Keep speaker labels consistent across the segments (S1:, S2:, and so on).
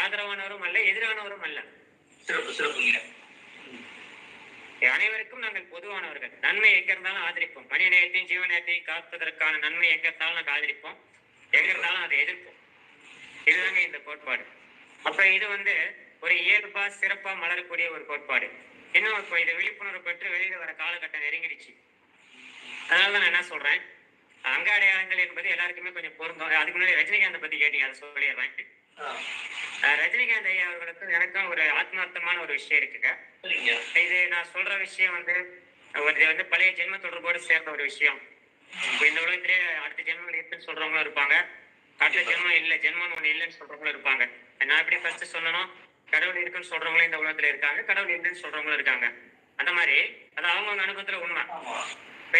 S1: ஆதரவானவரும் அல்ல எதிரானவரும் அல்ல.
S2: சிறப்பு சிறப்புங்க
S1: அனைவருக்கும் நாங்கள் பொதுவானவர்கள். நன்மை எங்க இருந்தாலும் ஆதரிப்போம். மனித நேயத்தையும் ஜீவ நேயத்தையும் காப்பதற்கான நன்மை எங்க இருந்தாலும் நாங்கள் ஆதரிப்போம். எங்க இருந்தாலும் அதை எதிர்ப்போம். இதுதாங்க இந்த கோட்பாடு. அப்ப இது வந்து ஒரு இயல்பா சிறப்பா மலரக்கூடிய ஒரு கோட்பாடு. இன்னும் இப்போ இது விழிப்புணர்வு பெற்று வெளியில வர காலகட்டம் நெருங்கிடுச்சு. அதனால தான் நான் என்ன சொல்றேன்? அங்க அடையாளங்கள் என்பது எல்லாருக்குமே கொஞ்சம் பொருந்தும். அதுக்கு முன்னாடி ரஜினிகாந்தை பத்தி கேட்டீங்க அதை சொல்லிடுறேன். ரஜினிகாந்த் ஐயா அவர்களுக்கும் எனக்கும் ஒரு ஆத்மார்த்தமான ஒரு விஷயம் இருக்குங்க. இது நான் சொல்ற விஷயம் வந்து இது வந்து பழைய ஜென்ம தொடர்போடு சேர்ந்த ஒரு விஷயம். இப்போ இந்த உலகத்திலே அடுத்த ஜென்மங்கள் இருக்குன்னு சொல்றவங்களும் இருப்பாங்க. அடுத்த ஜென்மம் இல்ல ஜென்மம் ஒண்ணு இல்லைன்னு சொல்றவங்களும் இருப்பாங்க. நான் எப்படி ஃபர்ஸ்ட் சொல்லணும்? கடவுள் இருக்குன்னு சொல்றவங்களும் இந்த உலகத்துல இருக்காங்க. கடவுள் இல்லைன்னு சொல்றவங்களும் இருக்காங்க. அந்த மாதிரி அது அவங்கவுங்க அனுபவத்துல உண்மை.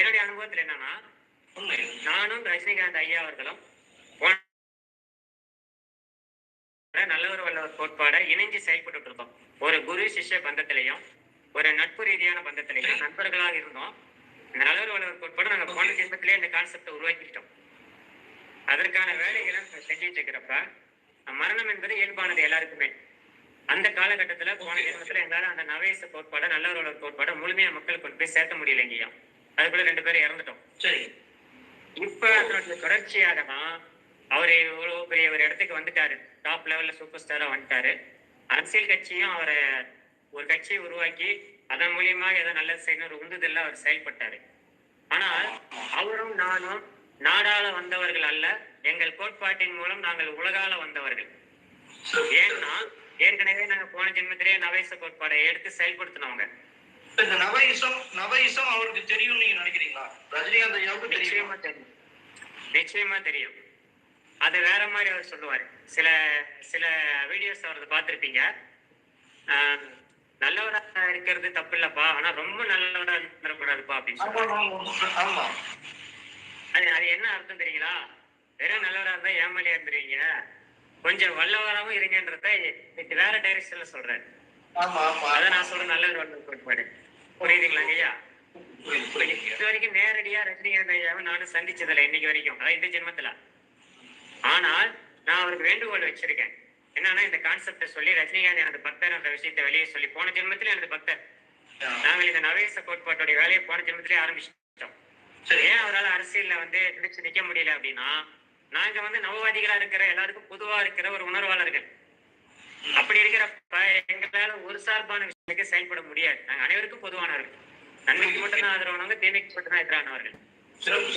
S1: என்னுடைய அனுபவத்துல என்னன்னா நானும் ரஜினிகாந்த் ஐயா அவர்களும் நல்லவர் வல்லவர் கோட்பாட இணைஞ்சு செயல்பட்டு இருக்கோம் ஒரு குரு சிஷ்ய பந்தத்திலையும் ஒரு நட்பு ரீதியான பந்தத்திலையும் நண்பர்களாக இருந்தோம். இந்த நல்லவர் வல்லவர் கோட்பாடு நாங்க போன ஜென்மத்திலே இந்த கான்செப்டை உருவாக்கிட்டோம் அதற்கான வேலைகளை செஞ்சுட்டு இருக்கிறப்ப மரணம் என்பது இயல்பானது எல்லாருக்குமே. அந்த காலகட்டத்துல போன ஜென்மத்துல எங்களால அந்த நவேச கோட்பாட நல்லவர் வல்லவர் கோட்பாட முழுமையா மக்களுக்கு கொண்டு போய் சேர்க்க முடியலைங்கய்யா. அதுக்குள்ள ரெண்டு பேரும் இறந்துட்டோம்.
S2: சரி
S1: இப்ப அதனுடைய தொடர்ச்சியாக தான் அவர் இவ்வளவு பெரிய ஒரு இடத்துக்கு வந்துட்டாரு. டாப் லெவல்ல சூப்பர் ஸ்டாரா வந்துட்டாரு. அரசியல் கட்சியும் அவரை ஒரு கட்சியை உருவாக்கி அதன் மூலியமா ஏதோ நல்லது செய்யணும் ஒரு உந்துதல்ல அவர் செயல்பட்டாரு. ஆனால் அவரும் நானும் நாடாள வந்தவர்கள் அல்ல எங்கள் கோட்பாட்டின் மூலம் நாங்கள் உலகால வந்தவர்கள். ஏன்னா ஏற்கனவே நாங்க போன ஜென்மத்திலேயே நவேச கோட்பாடை எடுத்து செயல்படுத்தினவங்க.
S2: இந்த நவயிசம் நவயிசம் அவருக்கு தெரியும் நீங்க நினைக்கிறீங்களா? ரஜினிகாந்த்
S1: நிச்சயமா தெரியும். நிச்சயமா தெரியும். அது வேற மாதிரி அவர் சொல்லுவாரு. சில சில வீடியோஸ் அவரது பார்த்திருப்பீங்க. நல்லவரா இருக்கிறது தப்பு இல்லப்பா. ஆனா ரொம்ப நல்லவரா இருக்கக்கூடாதுப்பா அப்படின்னு
S2: ஆமா
S1: அது அது என்ன அர்த்தம் தெரியுங்களா? வெறும் நல்லவரா இருந்தா ஏமாலியா இருந்துருவீங்க. கொஞ்சம் வல்லவராகவும் இருங்கன்றத வேற டைரக்ஷன்ல சொல்றாரு. அதை நான் சொல்ற நல்லவர் வல்லவர் கோட்பாடு புரியுதுங்களா ஐயா. இது வரைக்கும் நேரடியா ரஜினிகாந்த் ஐயாவை நானும் சந்திச்சதில்லை இன்னைக்கு வரைக்கும். அதாவது இந்த ஜென்மத்துல. ஆனால் நான் அவருக்கு வேண்டுகோள் வச்சிருக்கேன். என்னன்னா இந்த கான்செப்டை சொல்லி ரஜினிகாந்த் எனது பக்தர் என்ற விஷயத்தை வெளியே சொல்லி போன ஜென்மத்துல எனது பக்தர். நாங்கள் இந்த நவேச கோட்பாட்டுடைய வேலையை போன ஜென்மத்திலே ஆரம்பிச்சிட்டோம். ஏன் அவரால் அரசியல்ல வந்து பிடிச்சு நிக்க முடியல அப்படின்னா நாங்க வந்து நவவாதிகளா இருக்கிற எல்லாருக்கும் பொதுவா இருக்கிற ஒரு உணர்வாளர்கள். அப்படி இருக்கிறப்ப எங்களால ஒரு சார்பான விஷயத்துக்கு செயல்பட முடியாது. நாங்க அனைவருக்கும் பொதுவானவர்கள். நன்மைக்கு மட்டும்தான் ஆதரவானவங்க தீமைக்கு மட்டும்தான் எதிரானவர்கள்.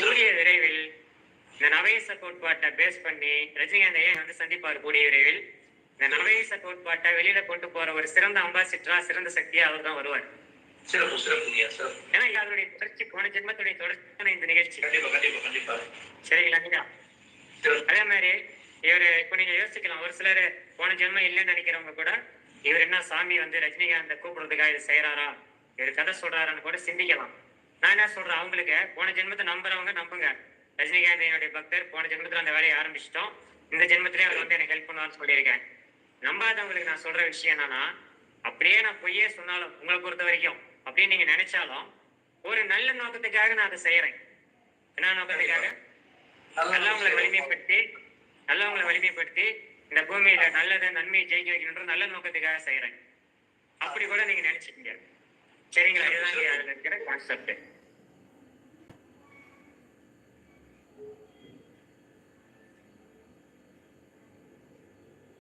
S1: கூடிய விரைவில் இந்த நவேச கோட்பாட்டை பேஸ் பண்ணி ரஜினிகாந்த் ஐயா வந்து சந்திப்பார் கூடிய விரைவில் இந்த நவேச கோட்பாட்டை வெளியில கொண்டு போற ஒரு சிறந்த அம்பாசிடரா சிறந்த சக்தியா அவர் தான் வருவார். ஏன்னா இதனுடைய தொடர்ச்சி போன ஜென்மத்துடைய தொடர்ச்சியான இந்த நிகழ்ச்சி. சரிங்களா அதே மாதிரி இவரு இப்ப நீங்க யோசிக்கலாம் ஒரு சிலர் போன ஜென்மம் இல்லைன்னு நினைக்கிறவங்க கூட இவர் என்ன சாமி வந்து ரஜினிகாந்த கூப்பிடுறதுக்காக இது செய்யறாரா இவர் கதை சொல்றாரான்னு கூட சிந்திக்கலாம். நான் என்ன சொல்றேன் அவங்களுக்கு போன ஜென்மத்தை நம்புறவங்க நம்புங்க. ரஜினிகாந்த் என்னுடைய பக்தர் போன ஜென்மத்துல அந்த வேலையை ஆரம்பிச்சிட்டோம். இந்த ஜென்மத்திலே அவர் வந்து எனக்கு ஹெல்ப் பண்ணுவார்னு சொல்லியிருக்கேன் நம்பாதவங்களுக்கு நான் சொல்ற விஷயம் என்னன்னா அப்படியே நான் பொய்யே சொன்னாலும் உங்களை பொறுத்த வரைக்கும் அப்படின்னு நீங்க நினைச்சாலும் ஒரு நல்ல நோக்கத்துக்காக நான் அதை செய்யறேன். என்ன நோக்கத்துக்காக? நல்லவங்களை வலிமைப்படுத்தி நல்லவங்களை வலிமைப்படுத்தி இந்த பூமியில நல்லதை நன்மையை ஜெயிக்க வைக்கணுன்ற நல்ல நோக்கத்துக்காக செய்யறேன். அப்படி கூட நீங்க நினைச்சுக்கீங்க. சரிங்களா? இதுதான் இருக்கிற கான்செப்ட்